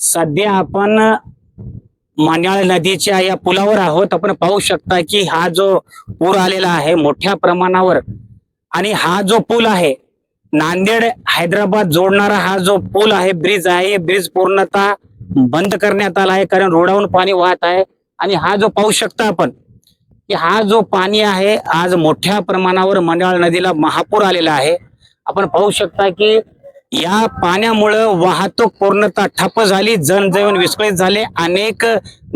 सध्या आपण मान्याळ नदीच्या या पुलावर आहोत. आपण पाहू शकता की हा जो पूर आलेला आहे मोठ्या प्रमाणावर आणि हा जो पूल आहे नांदेड हैदराबाद जोडणारा हा जो पूल आहे ब्रिज आहे. ब्रिज पूर्णतः बंद करण्यात आला आहे कारण रोडावरून पाणी वाहत आहे. आणि हा जो पाहू शकता आपण की हा जो पाणी आहे आज मोठ्या प्रमाणावर मंडाळ नदीला महापूर आलेला आहे. आपण पाहू शकता की या पाण्यामुळं वाहतूक पूर्णतः ठप्प झाली जनजीवन विस्कळीत झाले अनेक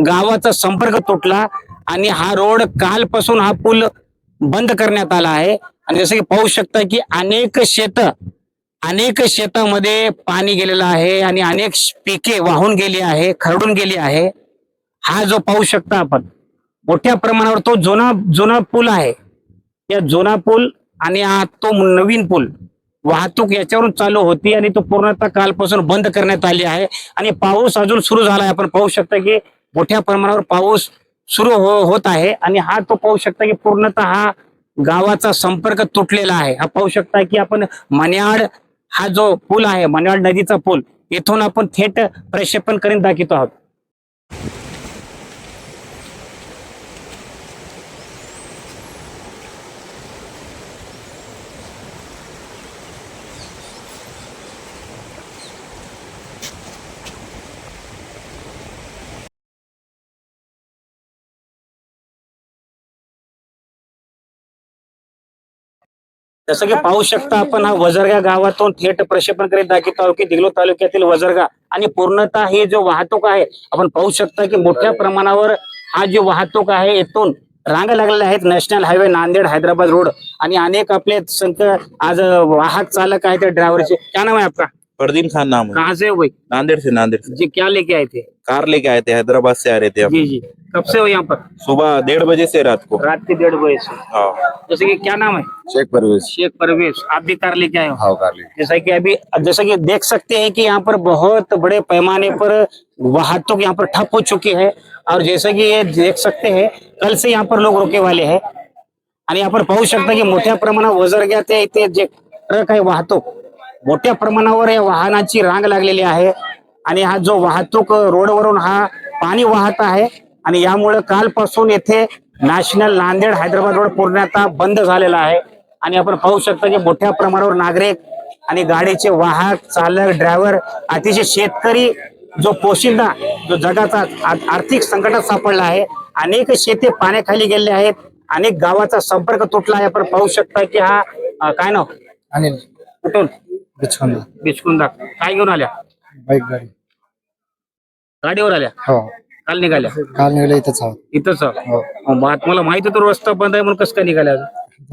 गावाचा संपर्क तुटला आणि हा रोड कालपासून हा पूल बंद करण्यात आला आहे. आणि जसं की पाहू शकता की अनेक शेत अनेक शेतामध्ये पाणी गेलेलं आहे आणि अनेक पिके वाहून गेली आहे खरडून गेली आहे. हा जो पाहू शकता आपण मोठ्या प्रमाणावर तो जुना जुना पूल आहे. या जुना पूल आणि हा तो नवीन पूल वाहतूक याच्यावरून चालू होती आणि तो पूर्णतः कालपासून बंद करण्यात आली आहे. आणि पाऊस अजून सुरू झाला आहे आपण पाहू शकता की मोठ्या प्रमाणावर पाऊस सुरू हो होत आहे. आणि हा तो पाहू शकता की पूर्णतः हा गावाचा संपर्क तुटलेला आहे. हा पाहू शकता की आपण मन्याड हा जो पूल आहे मन्याड नदीचा पूल इथून आपण थेट प्रक्षेपण करीत दाखवतो आहोत. जसं की पाहू शकता आपण हा वजरगा गावातून थेट प्रक्षेपण करीत दाखवतो आहोत की दिगलो तालुक्यातील वजरगा आणि पूर्णतः ही जो वाहतूक आहे आपण पाहू शकता की मोठ्या प्रमाणावर हा जी वाहतूक आहे येथून रांगा लागलेल्या आहेत. National highway Nanded Hyderabad road आणि अनेक आपले संख आज वाहक चालक आहेत ड्रायव्हरचे. काय नाव आहे आपला परदीन खान नाम है। कहाँ से हो भाई? नांदेड़ से नांदेड़ से। जी क्या लेके आए थे? कार लेके आए थे हैदराबाद से आ रहे थे जी जी। कब से हो यहाँ पर? सुबह डेढ़ बजे से रात को। रात के डेढ़ बजे से। हाँ। जैसे कि क्या नाम है? शेख परवेज। शेख परवेश आप भी कार लेके आए हो? हाँ कार ली जैसा कि अभी जैसा कि देख सकते हैं कि यहाँ पर बहुत बड़े पैमाने पर वाहतुक यहाँ पर ठप हो चुकी है। और जैसा कि ये देख सकते हैं कल से यहाँ पर लोग रोके वाले है। हैं आणि आपण पाहू शकता की मोठ्या वजरग्या ते इथे जे ट्रक आहे वाहतूक। मोठ्या प्रमाणावर या वाहनाची रांग लागलेली आहे. आणि हा जो वाहतूक रोडवरून हा पाणी वाहत आहे. आणि यामुळे कालपासून येथे नॅशनल नांदेड हैदराबाद रोड पूर्णतः बंद झालेला आहे. आणि आपण पाहू शकता की मोठ्या प्रमाणावर नागरिक आणि गाडीचे वाहक चालक ड्रायव्हर अतिशय शेतकरी जो पोशिंदा जो जगाचा आर्थिक संकटात सापडला आहे. अनेक शेती पाण्याखाली गेले आहेत. अनेक गावाचा संपर्क तुटला आहे. आपण पाहू शकता की हा काय नाव? अनिल. कुठून? बिछोंदा बिचकुंदा काय घेऊन आल्या? बाईक गाडी. गाडीवर आल्या? हो. काल निघाल्या? काल निघाले इथंच आहोत. इथंच हो. बात मला माहित होतं रस्ता बंद आहे म्हणून कसं काय निघाल्या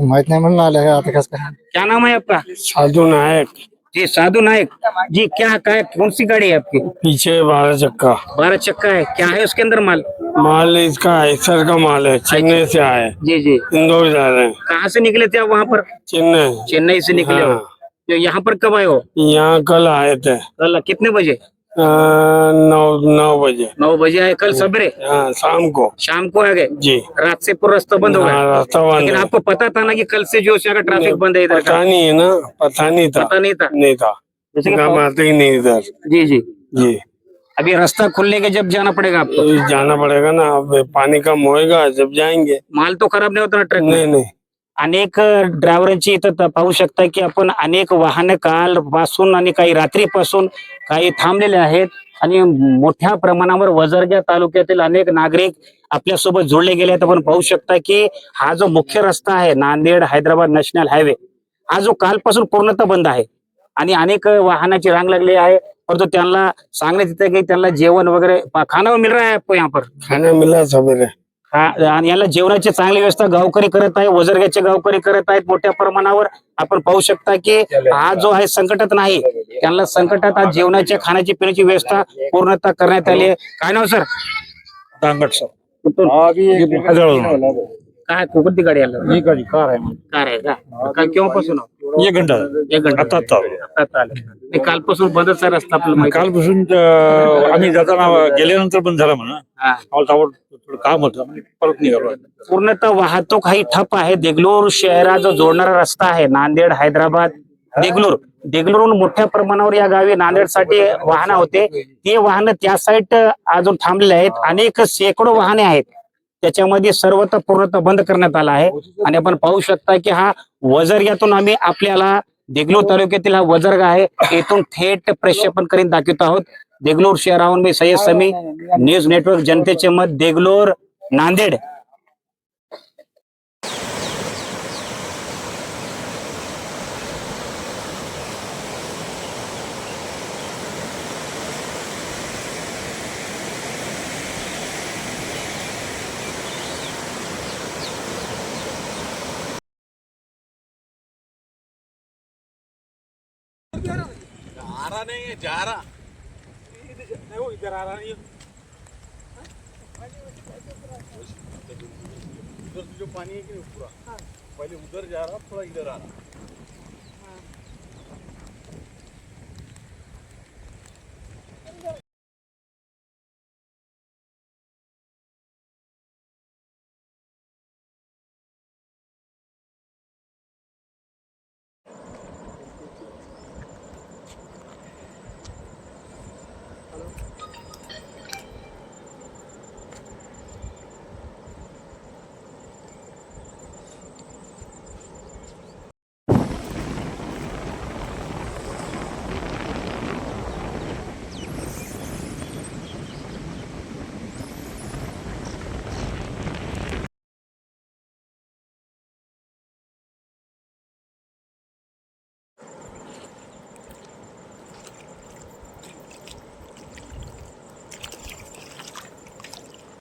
माहित नाही म्हणून आले आता कसं काय? क्या नाम है आपका? साधु नायक. जी साधु नायक. जी क्या काय कौन सी गाड़ी है आपकी? पीछे बारह चक्का. बारह चक्का है क्या है उसके अंदर माल? माल इसका ऐसर का माल है चेन्नई से आए जी जी. इंदौर जा रहे हैं। कहाँ से निकले थे आप वहाँ पर? चेन्नई। चेन्नई से निकले हो। हाँ। तो यहाँ पर कब आए हो? यहाँ कल आए थे। कल कितने बजे? नौ नौ बजे। नौ बजे आए कल सवेरे? हाँ, शाम को। शाम को आ गए? जी। रात से पूरा रास्ता बंद हो हाँ, गया रास्ता बंद लेकिन आपको पता था ना कि कल से जो है यहाँ का ट्रैफ़िक बंद है इधर पता नहीं है ना पता नहीं था। पता नहीं था। नहीं था। आते ही नहीं इधर। जी जी। जी। अभी रास्ता खुलने के जब जाना पड़ेगा आपको? जाना पड़ेगा ना अब पानी कम होएगा जब जाएँगे। माल तो खराब नहीं होता ट्रक नहीं नहीं। अनेक ड्रायव्हरांची इथं पाहू शकता की आपण अनेक वाहनं काल पासून आणि काही रात्रीपासून काही थांबलेले आहेत आणि मोठ्या प्रमाणावर वजरग्या तालुक्यातील अनेक नागरिक आपल्यासोबत जोडले गेले आहेत. आपण पाहू शकता की हा जो मुख्य रस्ता आहे नांदेड हैदराबाद नॅशनल हायवे हा जो कालपासून पूर्णतः बंद आहे आणि अनेक वाहनाची रांग लागली आहे. परंतु त्यांना सांगण्यात येतं की त्यांना जेवण वगैरे पा- खाना मिल रहा है आपको यहाँ पर खाना मिला हा- आणि याला जेवणाची चांगली व्यवस्था गावकरी करत आहे वजरग्याचे गावकरी करत आहेत मोठ्या प्रमाणावर. आपण पाहू शकता की हा जो आहे संकटात नाही त्यांना संकटात आज जेवणाच्या खाण्याची पिण्याची व्यवस्था पूर्णतः करण्यात आली आहे. काय नाव सर? दांगट सर. काय कोणती गाडी आलं? ही गाड़ी कार है कार आहे का? काय केव्हापासून? एक घंटा एक घंटा आता आता. आलं. कालपासून बंदच आहे रस्ता आपल्याला आहे. कालपासून आम्ही जाताना गेल्यानंतर पण झाला म्हणा. काम होतं. परत निघालो पूर्णतः वाहतूक ही ठप आहे. देगलूर शहरा जो जोडणारा रस्ता आहे. नांदेड हैदराबाद देगलूर. देगलूरहून मोठ्या प्रमाणावर या गावी नांदेडसाठी वाहनं होते. ते वाहनं त्या साईड अजून थांबलेले आहेत. अनेक शेकडो वाहने आहेत. त्याच्यामध्ये सर्वत्र पूर्णतः बंद करण्यात आला आहे. आणि आपण पाहू शकता की हा वजरग्यातून आम्ही आपल्याला देगलूर तालुक्यातील हा वजरगा आहे. इथून थेट प्रक्षेपण करीत दाखवत आहोत. देगलूर शहराहून मी सय्यद समी न्यूज नेटवर्क जनतेचे मत देगलूर नांदेड. इधर आ रहा नहीं उधर जो पानी है कि नहीं पूरा? पहले उधर जा रहा थोड़ा इधर आ रहा.